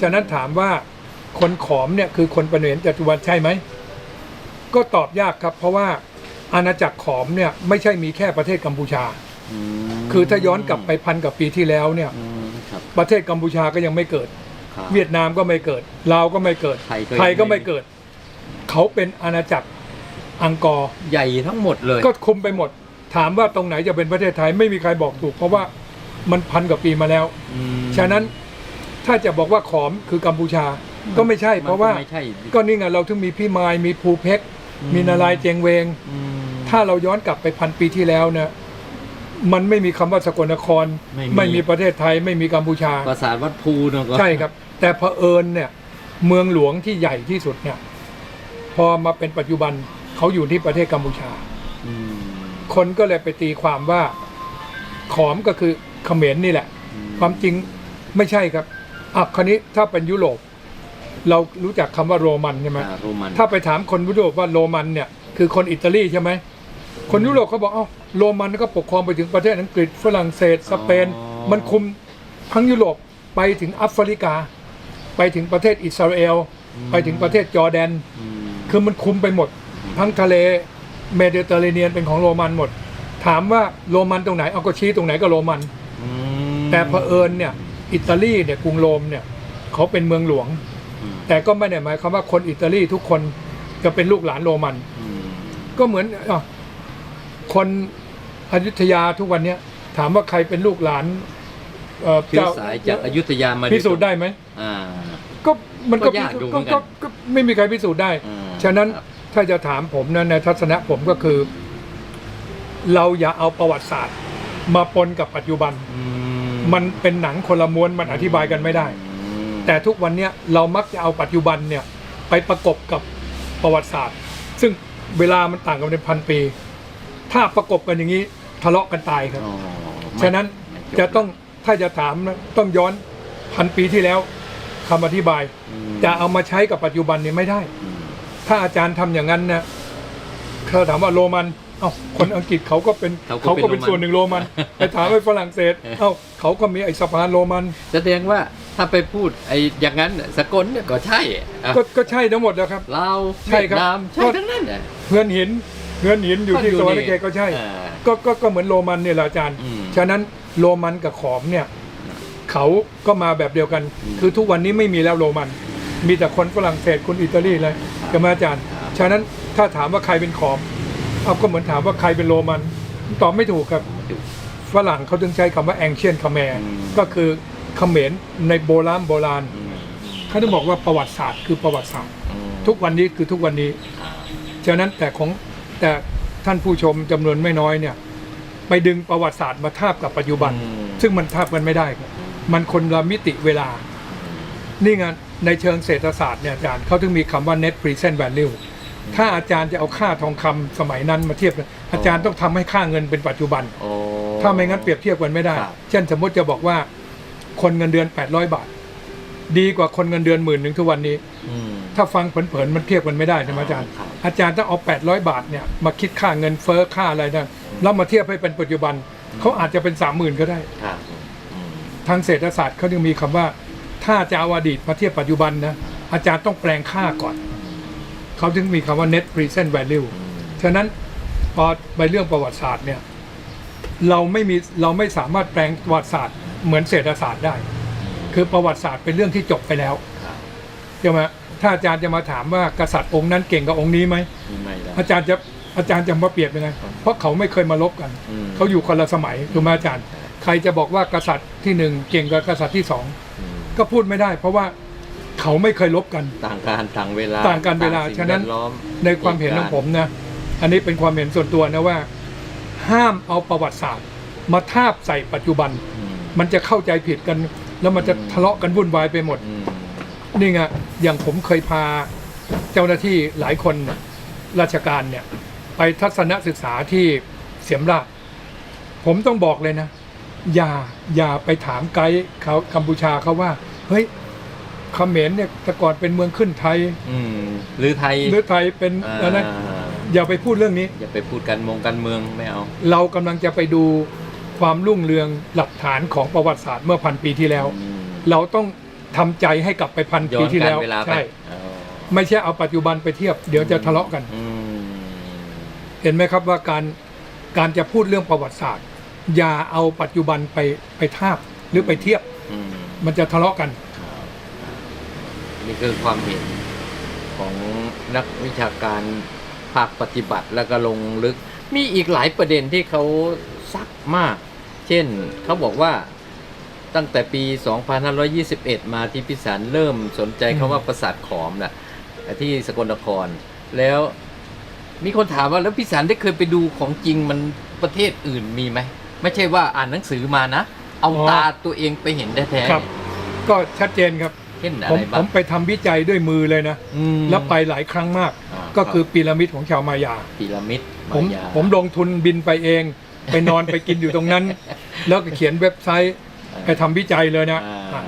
ฉะนั้นถามว่าคนขอมเนี่ยคือคนประเหนจตุวันใช่ไหม ก็ตอบยากครับ เพราะว่าอาณาจักรขอมเนี่ยไม่ใช่มีแค่ประเทศกัมพูชามคือถ้าย้อนกลับไปพันกับปีที่แล้วเนี่ยอืมครับประเทศกัมพูชาก็ยังไม่เกิดครับเวียดนามก็ไม่เกิดลาวก็ไม่เกิดไทยก็ไทยก็ยังไม่ไม่เกิด เขาเป็นอาณาจักรอังกอร์ใหญ่ทั้งหมดเลย ก็คุมไปหมด ถามว่าตรงไหนจะเป็นประเทศไทยไม่มีใครบอกถูก เพราะว่ามันพันกว่าปีมาแล้วอืมฉะนั้น ถ้าจะบอกว่าขอมคือกัมพูชา ก็ไม่ใช่ เพราะว่ามันก็ไม่ใช่ก็นี่ไงเราถึงมีพี่มายมีภูเพกอืมมีนารายณ์เจงเวงอืมถ้าเราย้อนกลับไปพันปีที่แล้วนะมันไม่มีคำว่าสกลนคร ไม่มีมีประเทศไทยไม่มีกัมพูชาปราสาทวัดภูเนอะก็ใช่ครับ แต่เผอิญเนี่ย เมืองหลวงที่ใหญ่ที่สุดเนี่ย พอมาเป็นปัจจุบันเขาอยู่ที่ประเทศกัมพูชาอืมคนก็เลยไปตีความว่า ขอมก็คือเขมรนี่แหละอืมความจริงไม่ใช่ครับ อะคราวนี้ถ้าเป็นยุโรปเรารู้จักคำว่าโรมันใช่ไหมอ่าโรมันถ้าไปถามคนยุโรปว่าโรมันเนี่ยคือคนอิตาลีใช่ไหมคนยุโรปเขาบอกเอ้าโรมันก็ปกครองไปถึงประเทศอังกฤษฝรั่งเศสสเปน มันคุมทั้งยุโรปไปถึงแอฟริกา ไปถึงประเทศอิสราเอล ไปถึงประเทศจอร์แดน อืมคือมันคุมไปหมด ทั้งทะเลเมดิเตอร์เรเนียนเป็นของโรมันหมด ถามว่าโรมันตรงไหนเอาก็ชี้ตรงไหนก็โรมันอืมแต่เผอิญเนี่ย อิตาลีเนี่ยกรุงโรมเนี่ยเขาเป็นเมืองหลวงอืมแต่ก็ไม่ได้หมายความว่าคนอิตาลีทุกคนจะเป็นลูกหลานโรมันอืมก็เหมือนอะคนอยุธยาทุกวันเนี้ยถามว่าใครเป็นลูกหลานเอ่อเชื้อสายจากอยุธยามาพิสูจน์ได้ไหมอ่าก็มันก็ก็ยากดูเหมืก็อนกันก็ก็ไม่มีใครพิสูจน์ได้อ่าฉะนั้นครับถ้าจะถามผมนะในทัศนะผมก็คือ เราอย่าเอาประวัติศาสตร์ มาปนกับปัจจุบันอื มันเป็นหนังคนละม้วนมันอธิบายกันไม่ได้อืมแต่ทุกวันเนี้ยเรามักจะเอาปัจจุบันเนี่ยไปประกบกับประวัติศาสตร์ ซึ่งเวลามันต่างกันเป็นพันปี ถ้าประกบกันอย่างนี้ทะเลาะกันตายครับอ๋อไม่ฉะนั้นไม่บจะต้องถ้าจะถามนะต้องย้อนพันปีที่แล้วคำอธิบายอืมจะเอามาใช้กับปัจจุบันเนี่ยไม่ได้อืมถ้าอาจารย์ทำอย่างนั้นนะเขาถามว่าโรมัน เอ้าคนอังกฤษเขาก็เป็นเขาก็เป็นส่วนหนึ่งโรมันไปถามไปฝรั่งเศสเอ้าเขาก็มีไอ้สะพานโรมัน แสดงว่าถ้าไปพูดไอ้อย่างนั้นน่ะสกลเนี่ยก็ใช่อะก็ก็ใช่ทั้งหมดแล้วครับลาวใช่ครับเวียดนามใช่ทั้งนั้นน่ะเงินหินเงินหินอยู่ที่สวรรค์เกตก็ใช่อ่าก็ก็ก็เหมือนโรมันเนี่ยแหละอาจารย์อืมฉะนั้นโรมันกับขอมเนี่ยเขาก็มาแบบเดียวกันอืมคือทุกวันนี้ไม่มีแล้วโรมัน มีแต่คนฝรั่งเศสคนอิตาลีเลยจะมาอาจารย์ครับฉะนั้นถ้าถามว่าใครเป็นขอม เอาก็เหมือนถามว่าใครเป็นโรมัน ตอบไม่ถูกครับฝรั่งเขาถึงใช้คำว่าแองเชียนคาแมร์อืมก็คือเขมรในโบราณโบราณอืมเขาต้องบอกว่าประวัติศาสตร์คือประวัติศาสตร์อืมทุกวันนี้คือทุกวันนี้อ่าฉะนั้นแต่ของแต่ท่านผู้ชมจำนวนไม่น้อยเนี่ย ไปดึงประวัติศาสตร์มาทาบกับปัจจุบันอืมซึ่งมันทาบกันไม่ได้ครับมันคนละมิติเวลา นี่ไงในเชิงเศรษฐศาสตร์เนี่ยอาจารย์เขาถึงมีคำว่า net present value ถ้าอาจารย์จะเอาค่าทองคำสมัยนั้นมาเทียบกันอาจารย์ต้องทำให้ค่าเงินเป็นปัจจุบันโอ้ถ้าไม่งั้นเปรียบเทียบกันไม่ได้ครับเช่นสมมติจะบอกว่าคนเงินเดือน 800 บาท ดีกว่าคนเงินเดือนหมื่นหนึ่งทุกวันนี้อืมถ้าฟังเผินๆมันเทียบกันไม่ได้ใช่ไหมอาจารย์ครับอาจารย์ต้องเอา 800 บาทเนี่ยมาคิดค่าเงินเฟ้อค่าอะไรนั่นแล้วมาเทียบให้เป็นปัจจุบันเขาอาจจะเป็น30,000ก็ได้ครับอืมทางเศรษฐศาสตร์เขาจึงมีคำว่า ถ้าจะเอาอดีตมาเทียบปัจจุบันนะอาจารย์ต้องแปลงค่าก่อน เขาถึงมีคำว่า net present value ฉะนั้นพอไปเรื่องประวัติศาสตร์เนี่ยเราไม่มีเราไม่สามารถแปลงประวัติศาสตร์ เหมือนเศรษฐศาสตร์ได้ คือประวัติศาสตร์เป็นเรื่องที่จบไปแล้วครับใช่ไหมถ้าอาจารย์จะมาถามว่ากษัตริย์องค์นั้นเก่งกับองค์นี้ไหมไม่ได้อาจารย์จะอาจารย์จะมาเปรียบยังไงเพราะเขาไม่เคยมาลบกันอืมเขาอยู่คนละสมัยถูกไหมอาจารย์ ใครจะบอกว่ากษัตริย์ที่หนึ่งเก่งกว่ากษัตริย์ที่สองอืมก็พูดไม่ได้ เพราะว่า เขาไม่เคยลบกัน ต่างการต่างเวลาต่างการเวลาสิ่งฉะนั้นแวดล้อมในความเห็นของผมนะ อันนี้เป็นความเห็นส่วนตัวนะว่า ห้ามเอาประวัติศาสตร์ มาทาบใส่ปัจจุบันอืมมันจะเข้าใจผิดกัน แล้วมันจะอืมทะเลาะกันวุ่นวายไปหมดอืมนี่ไงอย่างผมเคยพาเจ้าหน้าที่หลายคนราชการเนี่ย ไปทัศนศึกษาที่เสียมราชผมต้องบอกเลยนะ อย่าอย่าไปถามไกด์เขากัมพูชาเขาว่า เฮ้ย เขมรเนี่ยแต่ก่อนเป็นเมืองขึ้นไทยอืมหรือไทยหรือไทยเป็นอ่าอะไรอย่าไปพูดเรื่องนี้ อย่าไปพูดการเมองการเมืองไม่เอา เรากำลังจะไปดูความรุ่งเรืองหลักฐานของประวัติศาสตร์เมื่อพันปีที่แล้วอืมเราต้องทำใจให้กลับไปพันย้อปีนที่กาแล้รวเวลาไปใช่อ๋อไม่ใช่เอาปัจจุบันไปเทียบเดี๋ยวจะทะเลาะกัน อืมเห็นไหมครับว่าการการจะพูดเรื่องประวัติศาสตร์ อย่าเอาปัจจุบันไปไปทาบหรือไปเทียบอืมมันจะทะเลาะกันครับ นี่คือความเห็นของนักวิชาการภาคปฏิบัติแล้วก็ลงลึก มีอีกหลายประเด็นที่เขาซักมาก เช่นเขาบอกว่าตั้งแต่ปี 2521 มาที่พิสารเริ่มสนใจอืมคำว่าปราสาทขอมน่ะที่สกลนคร แล้วมีคนถามว่าแล้วพิสารได้เคยไปดูของจริงมันประเทศอื่นมีไหม ไม่ใช่ว่าอ่านหนังสือมานะ เอาตาตัวเองไปเห็นแท้ๆครับ ก็ชัดเจนครับเช่นอะผมไรผบ้างมไปทำวิจัยด้วยมือเลยนะอืมแล้วไปหลายครั้งมากอ่าก็คือรับพีระมิดของชาวมายาพีระมิดผมายาผมลงทุนบินไปเอง ไปนอนไปกินอยู่ตรงนั้น แล้วก็เขียนเว็บไซต์ไปทำวิจัยเลยนะอ่าอะ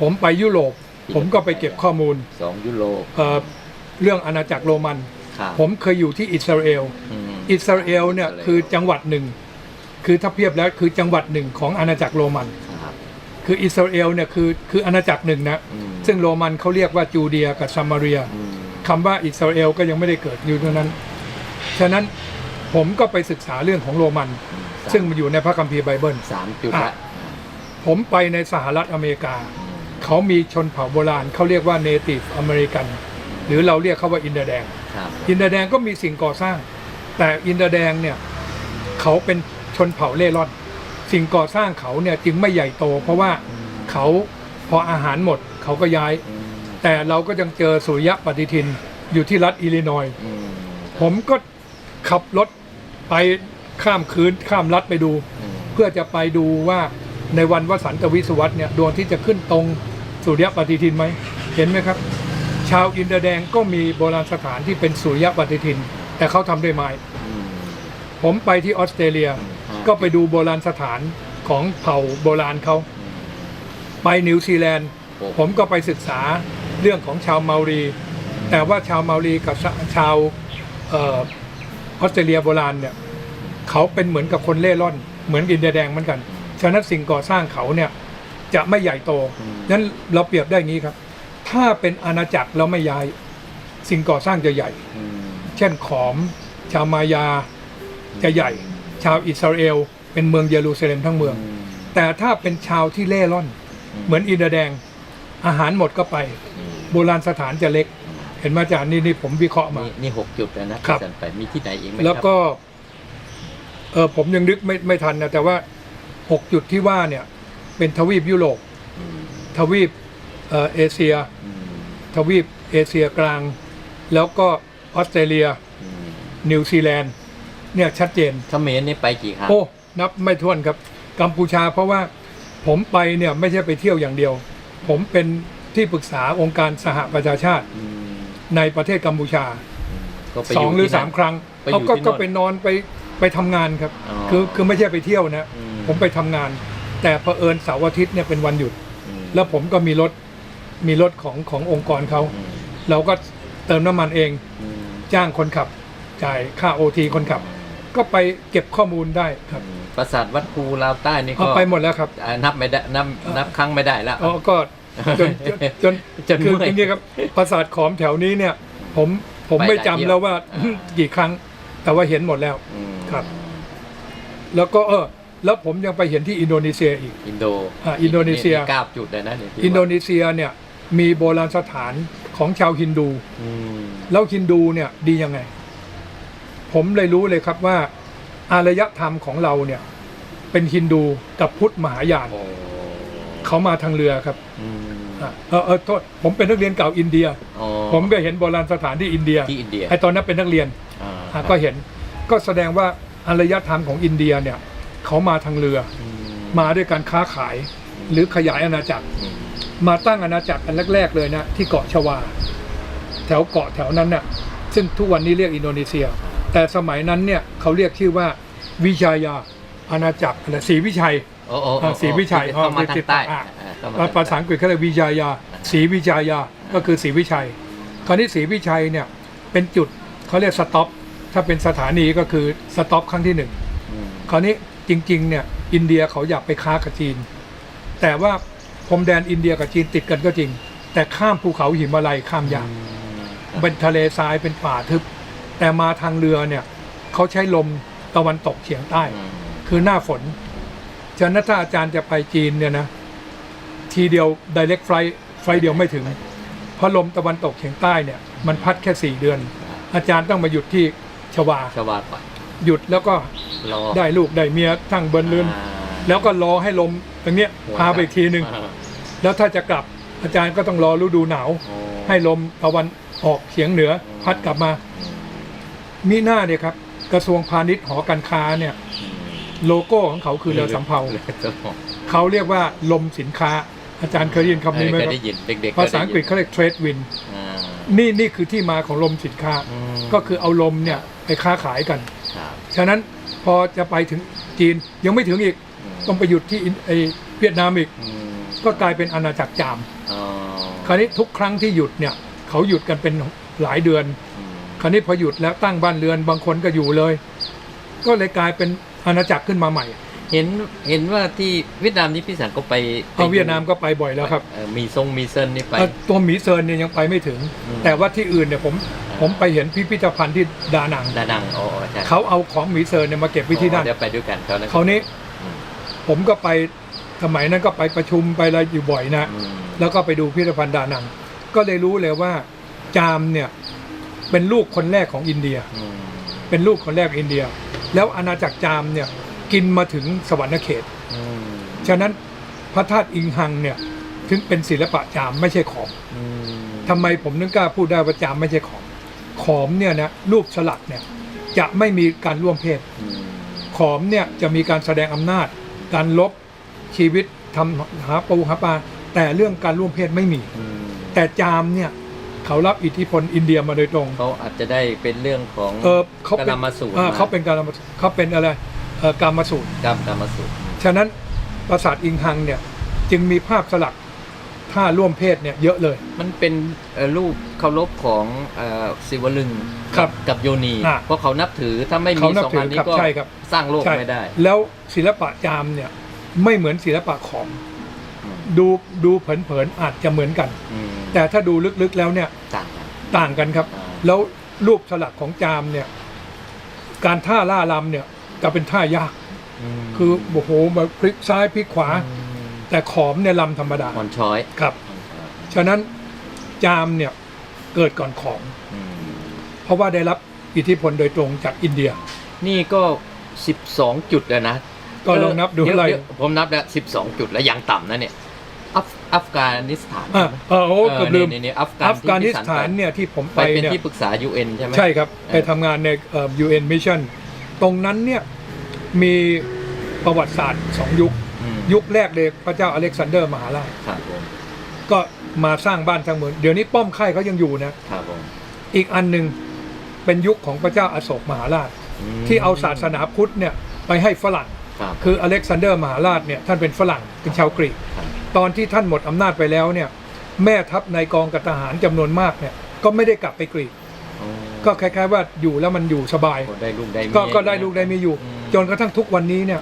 ผมไปยุโรป ผมก็ไปเก็บข้อมูลสองยุโรปเอ่อเรื่องอาณาจักรโรมันครับผมเคยอยู่ที่อิสราเอลอืมอิสราเอลเนี่ยอิสราเอลคือจังหวัดหนึ่ง คือถ้าเทียบแล้วคือจังหวัดหนึ่งของอาณาจักรโรมันครับคืออิสราเอลเนี่ยคือคืออาณาจักรหนึ่งนะอืม ซึ่งโรมันเขาเรียกว่าจูเดียกับซามาเรียอืมคำว่าอิสราเอลก็ยังไม่ได้เกิดอยู่ตรงนั้น ฉะนั้นผมก็ไปศึกษาเรื่องของโรมัน ซึ่งมันอยู่ในพระคัมภีร์ไบเบิลสามจุดอะละผมไปในสหรัฐอเมริกา เขามีชนเผ่าโบราณเขาเรียกว่าเนติฟอเมริกันหรือเราเรียกเขาว่าอินเดียแดงครับอินเดียแดงก็มีสิ่งก่อสร้าง แต่อินเดียแดงเนี่ยเขาเป็นชนเผ่าเล่ร่อน สิ่งก่อสร้างเขาเนี่ยจึงไม่ใหญ่โต เพราะว่าเขาพออาหารหมด เขาก็ย้าย อืมแต่เราก็ยังเจอสุริยะปฏิทินอยู่ที่รัฐอิลลินอยส์อืมผมก็ขับรถไปข้ามคืนข้ามรัฐไปดู อืมเพื่อจะไปดูว่าในวันวสันตวิสุวัตเนี่ยดวงที่จะขึ้นตรงสุริยะปฏิทินไหม เห็นไหมครับ ชาวอินเดียแดงก็มีโบราณสถานที่เป็นสุริยะปฏิทิน แต่เขาทำด้วยไม้ อืมผมไปที่ออสเตรเลีย ก็ไปดูโบราณสถานของเผ่าโบราณเขาอืมไปนิวซีแลนด์โอ้ ผมก็ไปศึกษาเรื่องของชาวเมารี แต่ว่าชาวเมารีกับชาชาวเออออสเตรเลียโบราณเนี่ยเขาเป็นเหมือนกับคนเล่ร่อน เหมือนอินเดียแดงเหมือนกัน ฉะนั้นสิ่งก่อสร้างเขาเนี่ยจะไม่ใหญ่โตอืมนั้นเราเปรียบได้อย่างนี้ครับ ถ้าเป็นอาณาจักรเราไม่ย้าย สิ่งก่อสร้างจะใหญ่อืมเช่นขอม ชาวมายาจะใหญ่ ชาวอิสราเอล เป็นเมืองเยรูซาเล็มทั้งเมือง แต่ถ้าเป็นชาวที่เล่ร่อน เหมือนอินเดียแดง อาหารหมดก็ไปอืมโบราณสถานจะเล็ก เห็นไหมาจากนี่นี่ผมวิเคราะห์มา นี่นี่หกจุดแล้วนะครับอาจารย์ไปมีที่ไหนอีกไหมครับแล้วก็ เออผมยังนึกไม่ไม่ทันนะแต่ว่าหกจุดที่ว่าเนี่ย เป็นทวีปยุโรปอืมทวีปเออเอเชีย อืมทวีปเอเชียกลาง แล้วก็ออสเตรเลีย อืมนิวซีแลนด์เนี่ยชัดเจน เขมรนี่ไปกี่ครั้งโอ้ นับไม่ถ้วนครับ กัมพูชาเพราะว่าผมไปเนี่ยไม่ใช่ไปเที่ยวอย่างเดียว ผมเป็นที่ปรึกษาองค์การสหประชาชาติอืมในประเทศกัมพูชาก็ไปสองหรือที่สามนั่น ครั้งไปอยู่เขาก็ที่โน่นก็ไปนอนไปไปทำงานครับ อ๋อคือคือไม่ใช่ไปเที่ยวนะ อืม ผมไปทำงาน แต่เผอิญเสาร์อาทิตย์เนี่ยเป็นวันหยุด อืมแล้วผมก็มีรถมีรถของขององค์กรเขา อืมเราก็เติมน้ำมันเองอืมจ้างคนขับ จ่ายค่าโอทีคนขับ ก็ไปเก็บข้อมูลได้ครับอืมปราสาทวัดภูลาวใต้นี่เอาก็ไปหมดแล้วครับ อ่านับไม่ได้นับนับครั้งไม่ได้แล้ว อ๋อก็จนจนจนจนคือเมื่อยจริงๆครับปราสาทขอมแถวนี้เนี่ย ผมผมไปไม่หลายจำเที่ยวแล้วว่าอ่ากี่ครั้ง แต่ว่าเห็นหมดแล้ว อืมครับ แล้วก็เออ แล้วผมยังไปเห็นที่อินโดนีเซียอีก อินโดอ่าอินโดนีเซีย เก้าจุดเลยนะเนี่ยที่อินโดว่านีเซียเนี่ยมีโบราณสถานของชาวฮินดู อืมแล้วฮินดูเนี่ยดียังไง ผมเลยรู้เลยครับว่า อารยธรรมของเราเนี่ย เป็นฮินดูกับพุทธมหายานโอ้เขามาทางเรือครับอืมอะเออเออโทษผมเป็นนักเรียนเก่าอินเดียอ๋อผมก็เห็นโบราณสถานที่อินเดียที่อินเดียไอตอนนั้นเป็นนักเรียนอ่าอะก็เห็นก็แสดงว่าอารยธรรมของอินเดียเนี่ยเขามาทางเรืออืมมาด้วยการค้าขายหรือขยายอาณาจักรอืมมาตั้งอาณาจักรอันแรก ๆ เลยนะที่เกาะชวา แถวเกาะแถวนั้นน่ะซึ่งทุกวันนี้เรียกอินโดนีเซีย แต่สมัยนั้นเนี่ยเขาเรียกชื่อว่าวิชายาอาณาจักรอะไรศรีวิชัยโอ้โอ้โอ้อ่าศรีวิชัยเข้ามาทางใต้อ่าอ่าเข้มทงภาษาอังกฤษเขาเรียกวิชายาศรีวิชายาก็คือศรีวิชัย คราวนี้ศรีวิชัยเนี่ยเป็นจุดเขาเรียกสต็อปถ้าเป็นสถานีก็คือสต็อปครั้งที่หนึ่งอืมคราวนี้จริงๆเนี่ยอินเดียเขาอยากไปค้ากับจีน แต่ว่าพรมแดนอินเดียกับจีนติดกันก็จริง แต่ข้ามภูเขาหิมาลัยข้ามยาก เป็นทะเลทรายเป็นป่าทึบ แต่มาทางเรือเนี่ยเขาใช้ลมตะวันตกเฉียงใต้อืมคือหน้าฝนฉะนั้นถ้าอาจารย์จะไปจีนเนี่ยนะ ทีเดียว direct flight ไฟล์เดียวไม่ถึง เพราะลมตะวันตกเฉียงใต้เนี่ยมันพัดแค่สี่เดือน อาจารย์ต้องมาหยุดที่ชวาชาวาก่อนหยุดแล้วก็รอได้ลูกได้เมียทั้งเบินเรือนอ่าแล้วก็รอให้ลมตรงเนี้ยหัวพาไปอีกทีหนึ่งอ่าแล้วถ้าจะกลับอาจารย์ก็ต้องรอฤดูหนาวโอ้ให้ลมตะวันออกเฉียงเหนือ พัดกลับมาอื มมีหน้าเนี่ยครับ กระทรวงพาณิชย์หอการค้าเนี่ยอืมโลโก้ของเขาคือเรือสำเภารือสำเภาเขาเรียกว่าลมสินค้า อาจารย์เคยได้ยินคำนี้ไหมเคคยรับได้ยินเด็กๆภาษาอังกฤษเคเขาเรียก trade wind ยได้ยินอ่านี่นี่คือที่มาของลมสินค้าอืมก็คือเอาลมเนี่ยไปค้าขายกันครับฉะนั้นพอจะไปถึงจีนยังไม่ถึงอีกมต้องไปหยุดที่อินไอเวียดนามอีกอืมก็กลายเป็นอาณาจักรจามอ๋อคราวนี้ทุกครั้งที่หยุดเนี่ยเขาหยุดกันเป็นหลายเดือนอืม คราวนี้พอหยุดแล้วตั้งบ้านเรือนบางคนก็อยู่เลย ก็เลยกลายเป็นอาณาจักรขึ้นมาใหม่ เห็นเห็นว่าที่เวียดนามนี่พี่สันก็ไปเอาเวียดนามก็ไปบ่อยแล้วครับเอ่อมีทรงมีเซินนี่ไป เอ่อตัวหมีเซินเนี่ยยังไปไม่ถึง อืม แต่ว่าที่อื่นเนี่ยผมผมไปเห็นพิพิธภัณฑ์ที่ดานัง ดาดังอ๋อใช่เขาเอาของหมีเซินเนี่ยมาเก็บไว้ที่นั่นเดี๋ยวไปด้วยกันเขานะคราวนี้อืมผมก็ไปสมัยนั้นก็ไปประชุมไปอะไรอยู่บ่อยนะ อืมแล้วก็ไปดูพิพิธภัณฑ์ดานัง ก็เลยรู้เลยว่าจามเนี่ย เป็นลูกคนแรกของอินเดียอืมเป็นลูกคนแรกอินเดีย แล้วอาณาจักรจามเนี่ยกินมาถึงสวรรคเขตอืมฉะนั้นพระธาตุอิงหังเนี่ยถึงเป็นศิลปะจามไม่ใช่ของอืมทำไมผมนึกกล้าพูดได้ว่าจามไม่ใช่ของขอมเนี่ยนะรูปสลักเนี่ยจะไม่มีการร่วมเพศอืมขอมเนี่ยจะมีการแสดงอำนาจ การลบชีวิตทำหาปูหาปลาแต่เรื่องการร่วมเพศไม่มีอืมแต่จามเนี่ย เขารับอิทธิพลอินเดียมาโดยตรงเขาอาจจะได้เป็นเรื่องของเออเขาเป็นกามสูตรอ่าเขาเป็นการมเขาเป็นอะไรเอ่อกามสูตรกามกามสูตรฉะนั้นปราสาทอิงหังเนี่ยจึงมีภาพสลักท่าร่วมเพศเนี่ยเยอะเลย มันเป็นเอ่อรูปเคารพของเอ่อศิวลึงครับกับโยนีอ่าเพราะเขานับถือถ้าไม่มีเขานับสองถืออันนี้ครับก็ใช่ครับสร้างโลกใช่ไม่ได้ แล้วศิลปะจามเนี่ยไม่เหมือนศิลปะขอมอืม ดูดูเผินๆอาจจะเหมือนกัน อืมแต่ถ้าดูลึกๆแล้วเนี่ยต่างกันต่างกันครับ อ่าแล้วรูปสลักของจามเนี่ย การท่าล่าลำเนี่ยจะเป็นท่ายาก มคือโอ้โหแบบพลิกซ้ายพลิกขวาอืมแต่ขอมเนี่ยลำธรรมดาอ่อนช้อยครับ ฉะนั้นจามเนี่ยเกิดก่อนขอม อืมเพราะว่าได้รับอิทธิพลโดยตรงจากอินเดีย นี่ก็ 12 จุดแล้วนะก็ลองนับดูเยวอะไร เยวผมนับแล้ว12 จุดแล้วยังต่ำนะเนี่ย อัฟอัฟกานิสถานอะเออโอ้เกือบลืมนี่นี่อัฟกาอันฟกานิสถานที่พี่เนี่ยที่ผมไปไปไปเป็นเนี่ยที่ปรึกษา UN ใช่ไหม ใช่ครับเออไปทำงานในเอ่อ UN Mission ตรงนั้นเนี่ยมีประวัติศาสตร์สองยุค อืม ยุคแรกเลยพระเจ้าอเล็กซานเดอร์มหาราชครับผมก็มาสร้างบ้านสร้างเมืองเดี๋ยวนี้ป้อมค่ายเขายังอยู่นะ ครับผมอีกอันหนึ่งเป็นยุคของพระเจ้าอโศกมหาราช มที่เอาศาสนาพุทธเนี่ยไปให้ฝรั่ง ครับ คืออเล็กซานเดอร์มหาราชเนี่ยท่านเป็นฝรั่งเป็นชาวกรีก ครับ ตอนที่ท่านหมดอำนาจไปแล้วเนี่ย แม่ทัพในกองกับทหารจำนวนมากเนี่ย ก็ไม่ได้กลับไปกรีกอ๋อก็คล้าย ๆ ว่าอยู่แล้วมันอยู่สบายก็ได้ลูกได้เมียก็ก็ได้ลูกได้มีอยู่อืมจนกระทั่งทุกวันนี้เนี่ย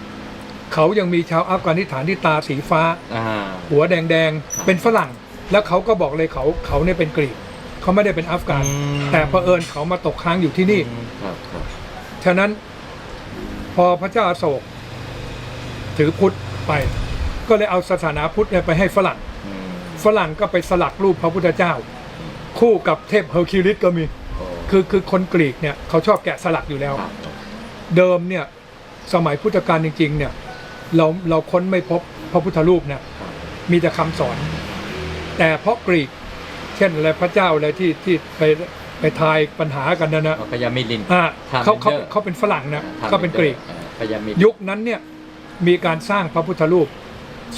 เขายังมีชาวอัฟกานิสถานที่ตาสีฟ้าอ่าหัวแดงๆเป็นฝรั่ง แล้วเขาก็บอกเลยเขาเขาเนี่ยเป็นกรีกเขาไม่ได้เป็นอัฟกานอืมแต่เผอิญเขามาตกค้างอยู่ที่นี่อืมครับครับฉะนั้นพอพระเจ้าอโศกถือพุทธไป ก็เลยเอาศาสนาพุทธเนี่ยไปให้ฝรั่งอืมฝรั่งก็ไปสลักรูปพระพุทธเจ้า คู่กับเทพเฮอร์คิวลิสก็มีโอ้คือคือคนกรีกเนี่ยเขาชอบแกะสลักอยู่แล้วครับเดิมเนี่ยสมัยพุทธกาลจริง ๆ เนี่ยเราเราค้นไม่พบพระพุทธรูปเนี่ยครับมีแต่คำสอน แต่เพราะกรีก เช่นอะไรพระเจ้าอะไรที่ที่ไปไปทายปัญหากันนะนะพยามิลินอ่าทาเขาเขาเมนเดอร์เขาเป็นฝรั่งนะทำเขาเป็นกรีกอ่าพยามิลินยุคนั้นเนี่ยมีการสร้างพระพุทธรูป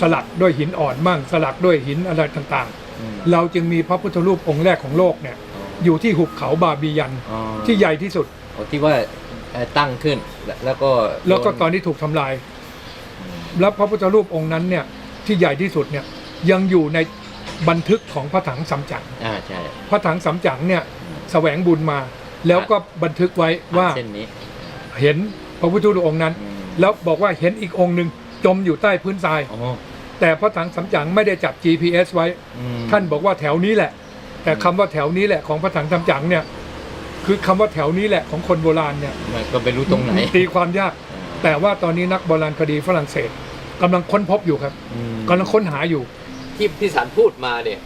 สลักด้วยหินอ่อนมั่งสลักด้วยหินอะไรต่างอืมๆเราจึงมีพระพุทธรูปองค์แรกของโลกเนี่ยอยู่ที่หุบเขาบาบียันอ๋อที่ใหญ่ที่สุดโอ้ที่ว่าเอ่อตั้งขึ้นแล้วแล้วก็แล้วก็โดตอนนี้ถูกทำลายอืมแล้วพระพุทธรูปองค์นั้นเนี่ยที่ใหญ่ที่สุดเนี่ยยังอยู่ในบันทึกของพระถังสำจั๋งอ่าใช่พระถังสำจั๋งเนี่ยแสวงบุญมา แล้วก็บันทึกไว้ว่าเส้นนี้เห็นพระพุทธรูปองค์นั้นอืมแล้วบอกว่าเห็นอีกองค์หนึ่ง จมอยู่ใต้พื้นทราย อ๋อแต่พระถังสำจั๋งไม่ได้จับ GPS ไว้ อืม ท่านบอกว่าแถวนี้แหละ แต่คำว่าแถวนี้แหละของพระถังสำจั๋งเนี่ย คือคำว่าแถวนี้แหละของคนโบราณเนี่ยมันก็ไม่รู้ตรงไหนตีความยาก แต่ว่าตอนนี้นักโบราณคดีฝรั่งเศสกำลังค้นพบอยู่ครับอืมกำลังค้นหาอยู่ ที่พี่สารพูดมาเนี่ย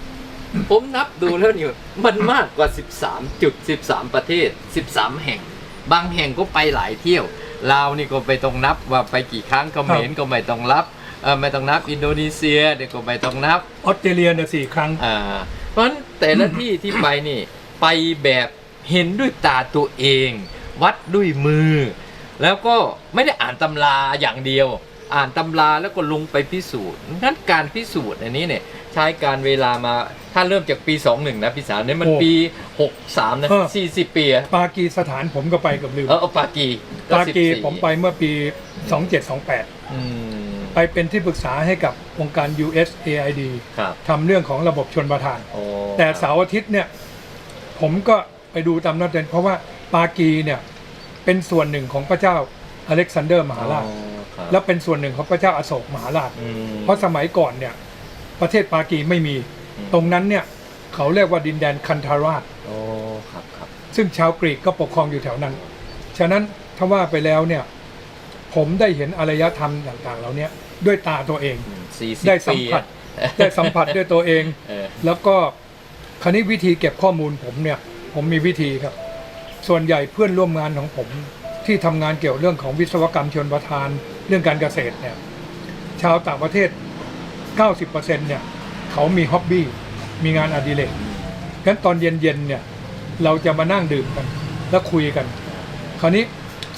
ผมนับดูแล้วนี่มันมากกว่า 13จุด13 ประเทศ 13 แห่ง บางแห่งก็ไปหลายเที่ยว ลาวนี่ก็ไปต้องนับว่าไปกี่ครั้งเขมรก็ไม่ต้องรับเออไม่ต้องนับอินโดนีเซียเดี๋ยวก็ไม่ต้องนับออสเตรเลียเนี่ยสี่ครั้งอ่าเพราะฉะนั้นแต่ละที่ที่ไปนี่ไปแบบเห็นด้วยตาตัวเอง วัดด้วยมือ แล้วก็ไม่ได้อ่านตำราอย่างเดียว อ่านตำราแล้วก็ลงไปพิสูจน์งั้นการพิสูจน์อันนี้เนี่ยใช้การเวลามา ถ้าเริ่มจากปี 21 นะพี่สาวเนี่ยมันโอ้ปี 63 นะ เออ 40 ปีอะปากีสถานผมก็ไปกับลืม เออเอาปากีปากี14ผมไปเมื่อปี 2728 อืมไปเป็นที่ปรึกษาให้กับองค์การ USAID ครับทำเรื่องของระบบชนประทาน โอ้แต่เสาร์อาทิตย์เนี่ย ผมก็ไปดูตามนัดเดินเพราะว่าปากีเนี่ย เป็นส่วนหนึ่งของพระเจ้าอเล็กซานเดอร์มหาราช อ๋อครับและเป็นส่วนหนึ่งของพระเจ้าอโศกมหาราช อืมเพราะสมัยก่อนเนี่ย ประเทศปากีไม่มีอืม ตรงนั้นเนี่ยเขาเรียกว่าดินแดนคันธาราช โอ้ครับครับซึ่งชาวกรีกก็ปกครองอยู่แถวนั้น ฉะนั้นถ้าว่าไปแล้วเนี่ยผมได้เห็นอารยธรรมต่างๆ เหล่านี้ด้วยตาตัวเองอืม40ได้สัมผัสปีอะ ได้สัมผัสด้วยตัวเอง เออ แล้วก็คราวนี้วิธีเก็บข้อมูลผมเนี่ย ผมมีวิธีครับ ส่วนใหญ่เพื่อนร่วมงานของผมที่ทำงานเกี่ยวเรื่องของวิศวกรรมชนประทาน เรื่องการเกษตรเนี่ย ชาวต่างประเทศ 90%เนี่ย เขามีฮ็อบบี้มีงานอดิเรกงั้นตอนเย็นๆเนี่ย เราจะมานั่งดื่มกัน แล้วคุยกัน คราวนี้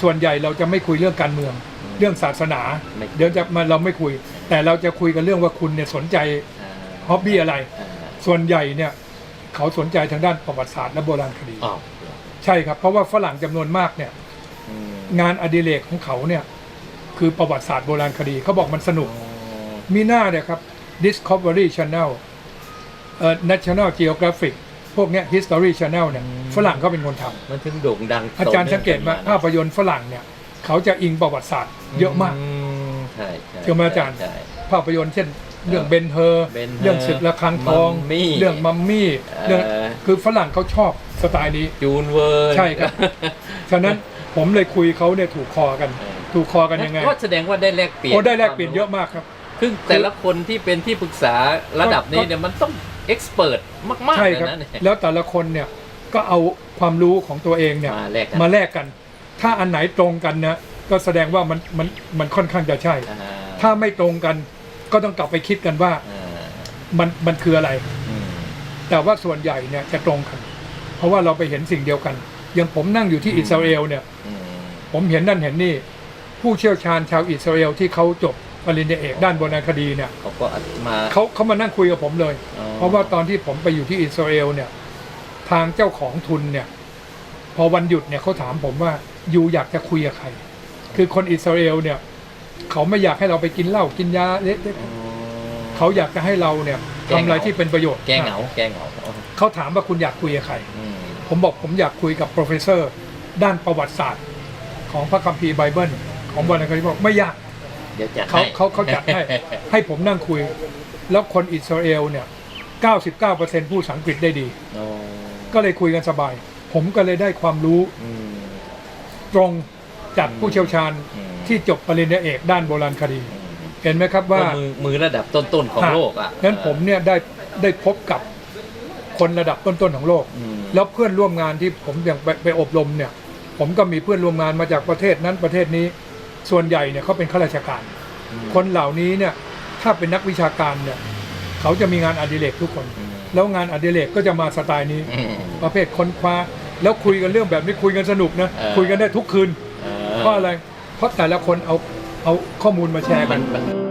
ส่วนใหญ่เราจะไม่คุยเรื่องการเมือง เรื่องศาสนา ไม่ เดี๋ยวจะมาเราไม่คุย แต่เราจะคุยกันเรื่องว่าคุณเนี่ยสนใจอ่าฮ็อบบี้อะไรอ่าส่วนใหญ่เนี่ย เขาสนใจทางด้านประวัติศาสตร์และโบราณคดี อ้าวใช่ครับ เพราะว่าฝรั่งจำนวนมากเนี่ย อืมงานอดิเรกของเขาเนี่ย คือประวัติศาสตร์โบราณคดีเขาบอกมันสนุกอ๋อมีหน้าเนี่ยครับ Discovery Channel เอ่อ National Geographic พวกเนี้ย History Channel เนี่ยฝรั่งเขาเป็นคนทำมันถึงโด่งดังอาจารย์ต่นื่สังเกตว่ากันภาพยนตร์ฝรั่งเนี่ยเขาจะอิงประวัติศาสตร์เยอะมากมใช่ใช่เชื่อไหมอาจารย์ ใช่ ภาพยนตร์เช่น เรื่องเบนเฮอร์ Ben-Hur เรื่องศึกระฆังทอง Mummy เรื่องมัมมี่เอ่อเรื่องคือฝรั่งเขาชอบสไตล์นี้ จูนเวอร์ใช่ครับ ฉะนั้นผมเลยคุยเขาเนี่ยถูกคอกันเออถูกคอกันยังไงก็แสดงว่าได้แลกเปลี่ยนโอ้ได้แลกเปลี่ยนเยอะมากครับ คือแต่ละคนที่เป็นที่ปรึกษาระดับนี้ก็เนี่ยมันต้องเอ็กซ์เพรสมากๆใช่เลยครับ นะเนี่ย แล้วแต่ละคนเนี่ยก็เอาความรู้ของตัวเองเนี่ยมาแลกกันมาแลกกัน ถ้าอันไหนตรงกันนะก็แสดงว่ามันมันมันค่อนข้างจะใช่ อ่าถ้าไม่ตรงกันก็ต้องกลับไปคิดกันว่าอ่ามันมันคืออะไร อืมแต่ว่าส่วนใหญ่เนี่ยจะตรงกัน เพราะว่าเราไปเห็นสิ่งเดียวกัน อย่างผมนั่งอยู่ที่อิสราเอลเนี่ย อืมผมเห็นนั่นเห็นนี่ ผู้เชี่ยวชาญชาวอิสราเอลที่เขาจบ ปริญญาเอกด้านโบราณคดีเนี่ยเขาก็มาเขาเขามานั่งคุยกับผมเลยอ๋อเพราะว่าตอนที่ผมไปอยู่ที่อิสราเอลเนี่ย ทางเจ้าของทุนเนี่ย พอวันหยุดเนี่ยเขาถามผมว่ายูอยากจะคุยกับใคร คือคนอิสราเอลเนี่ย เขาไม่อยากให้เราไปกินเหล้ากินยาเละอ๋อๆเขาอยากจะให้เราเนี่ยแก้ทำเหงาอะไรที่เป็นประโยชน์แก้เหงาแก้เหงาอ๋อเขาถามว่าคุณอยากคุยกับใครอืมผมบอกผมอยากคุยกับ professor ด้านประวัติศาสตร์ ของพระคัมภีร์ไบเบิลของโบราณคดีบอกไม่ยาก เดี๋ยวจัดเขาให้เขาเขาจัดให้ ให้ผมนั่งคุย แล้วคนอิสราเอลเนี่ย 99%พูดภาษาอังกฤษได้ดีอ๋อก็เลยคุยกันสบาย ผมก็เลยได้ความรู้อืม ตรงจากผู้เชี่ยวชาญอืม ที่จบปริญญาเอกด้านโบราณคดี เห็นไหมครับว่า ก็มือมือระดับต้นๆของโลกอะงั้นผมเนี่ยได้ได้พบกับคนระดับต้นๆของโลก อืมแล้วเพื่อนร่วมงานที่ผมอย่างไปไปอบรมเนี่ย ผมก็มีเพื่อนร่วมงานมาจากประเทศนั้นประเทศนี้ ส่วนใหญ่เนี่ยเขาเป็นข้าราชการอืมคนเหล่านี้เนี่ยถ้าเป็นนักวิชาการเนี่ยเขาจะมีงานอดิเรกทุกคนอืมแล้วงานอดิเรกก็จะมาสไตล์นี้อืมประเภทค้นคว้าแล้วคุยกันเรื่องแบบนี้คุยกันสนุกนะเออคุยกันได้ทุกคืนเออเพราะอะไรเพราะแต่ละคนเอาเอาข้อมูลมาแชร์มักันนมัน